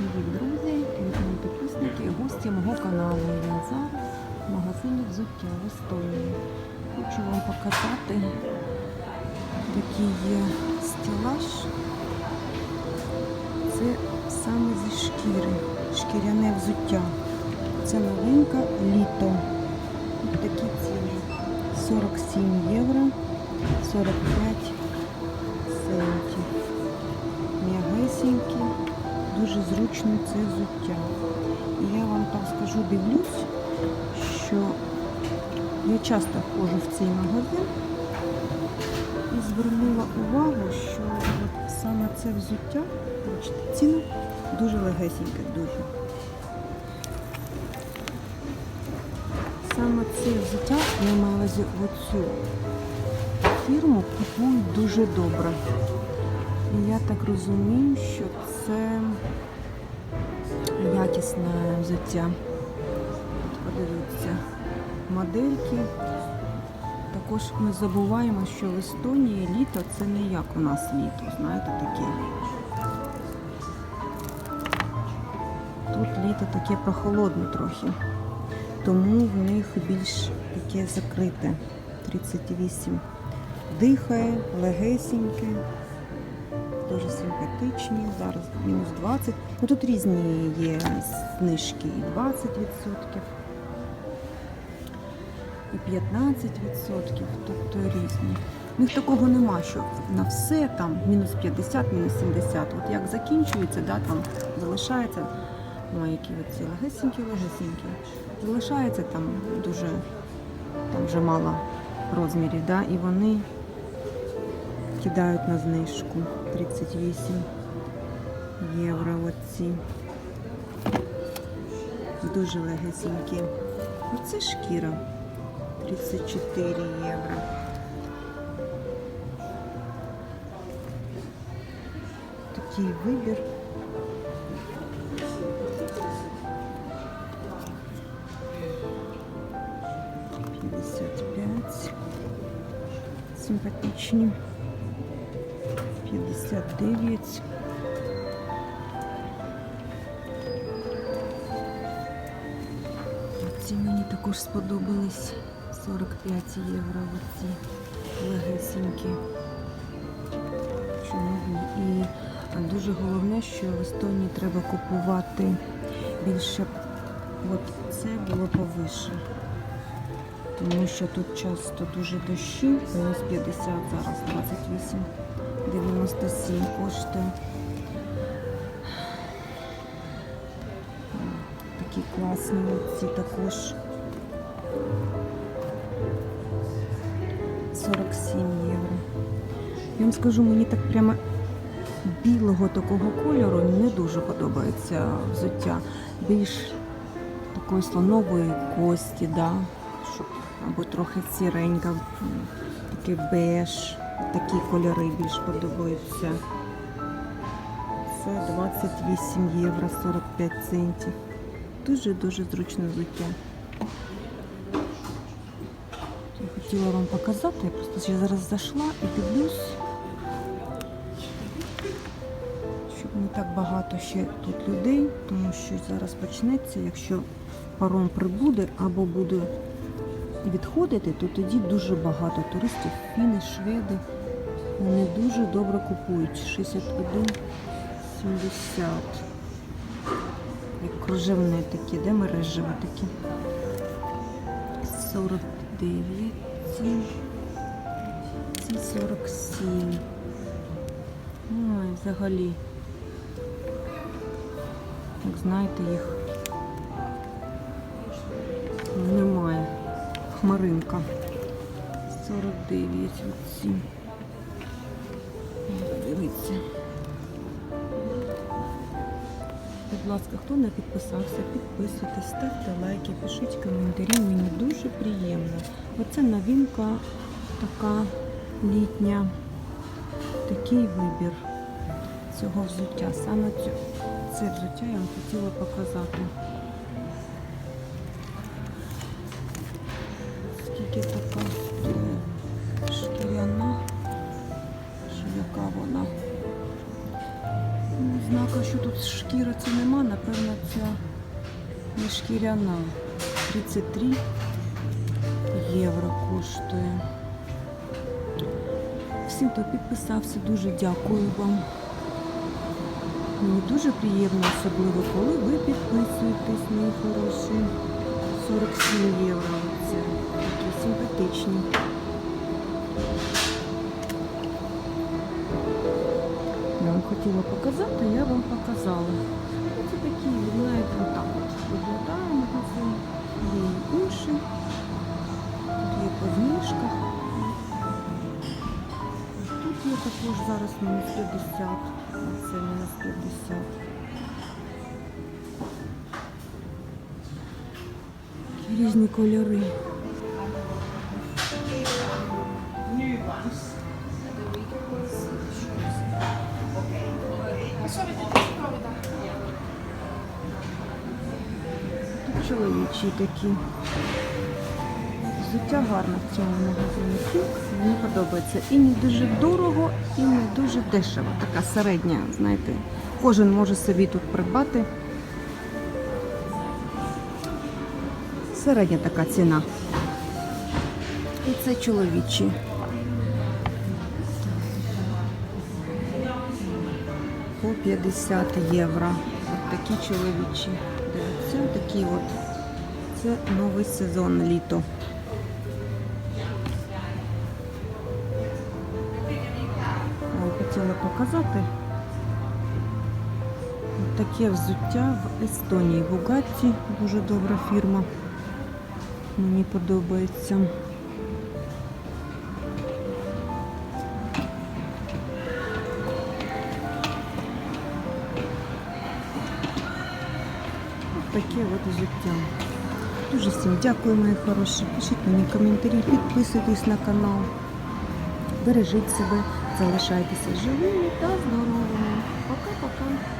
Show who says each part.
Speaker 1: Привіт, друзі, мої підписники, гості мого каналу. Я зараз в магазині взуття в Естонії. Хочу вам показати такий є стелаж. Це саме зі шкіри, шкіряне взуття. Це новинка літо. Ось такі ціни. 47 євро, 45 дуже зручно це взуття. І я вам так скажу, дивлюсь, що я часто ходжу в цей магазин і звернула увагу, що от саме це взуття, бачите, ціна дуже легесеньке, дуже. Саме це взуття, я маю на оцю фірму, купують дуже добре. І я так розумію, що це якісне взуття. Подивіться, модельки. Також ми забуваємо, що в Естонії літо це не як у нас літо, знаєте, таке. Тут літо таке прохолодне трохи. Тому в них більш таке закрите. 38. Дихає, легесеньке дуже симпатичні. Зараз мінус 20. Ну тут різні є знижки і 20%, і 15%, тобто різні. У них такого нема, що на все там мінус 50, мінус 70. От як закінчується, да, там залишається. Ну, які оці легесенькі, легесенькі. Залишається там дуже, там вже мало розмірів, да, і вони кидають на знижку 38 євро оці. Дуже легесенькі. Оце шкіра 34 євро. Такий вибір. П'ятдесят п'ять. Симпатичні. 59. Ці мені також сподобались 45 євро. Оці легесенькі. Чудові. І дуже головне, що в Естонії треба купувати більше. От це було повише. Тому що тут часто дуже дощі, мінус 50, зараз 28. 97 коштує. Такі класні ці також. 47 євро. Я вам скажу, мені так прямо білого такого кольору не дуже подобається взуття. Більш такої слонової кості, да? щоб або трохи сіренька, такий беж. Такі кольори більш подобаються. Це 28 євро 45 центів. Дуже-дуже зручне взуття. Я хотіла вам показати, я просто зараз зайшла і дивлюсь, щоб не так багато ще тут людей, тому що зараз почнеться, якщо паром прибуде або буде відходити, то тоді дуже багато туристів, фіни, шведи. Вони дуже добре купують. 61, 70. Як кружевне такі, де мережеві такі. 49, ці, ці 47. Ну, і взагалі, як знаєте, їх Хмаринка. 49 оці. Дивіться. Будь ласка, хто не підписався, підписуйтесь, ставте лайки, пишіть коментарі. Мені дуже приємно. Оце новинка така літня. Такий вибір цього взуття. Саме це взуття я вам хотіла показати. Скільки така шкіряна, що яка вона. Ну, знака, що тут шкіра це нема, напевно, ця не шкіряна. 33 євро коштує. Всім, хто підписався, дуже дякую вам. Мені дуже приємно, особливо, коли ви підписуєтесь, мої хороші. 47 євро. Це такі симпатичні. Я вам хотіла показати, я вам показала. Ну, Це такі, знаєте, отак от виглядає магазин. Є і інші. Тут є по знижках. Тут є також зараз мінус 50, а це мінус 50. Такі Різні кольори. Тут чоловічі такі. Взуття гарне в цьому магазині. Мені подобається. І не дуже дорого, і не дуже дешево. Така середня, знаєте. Кожен може собі тут придбати. Середня така ціна. І це чоловічі. По 50 євро. От такі чоловічі. Дивіться, такі от. Це новий сезон літо. Ой, хотіла показати. От Таке взуття в Естонії. Бугатті, дуже добра фірма. Мені подобається. Таке от життя. Дуже всім дякую, мої хороші. Пишіть мені коментарі, підписуйтесь на канал. Бережіть себе, залишайтеся живими та здоровими. Пока-пока.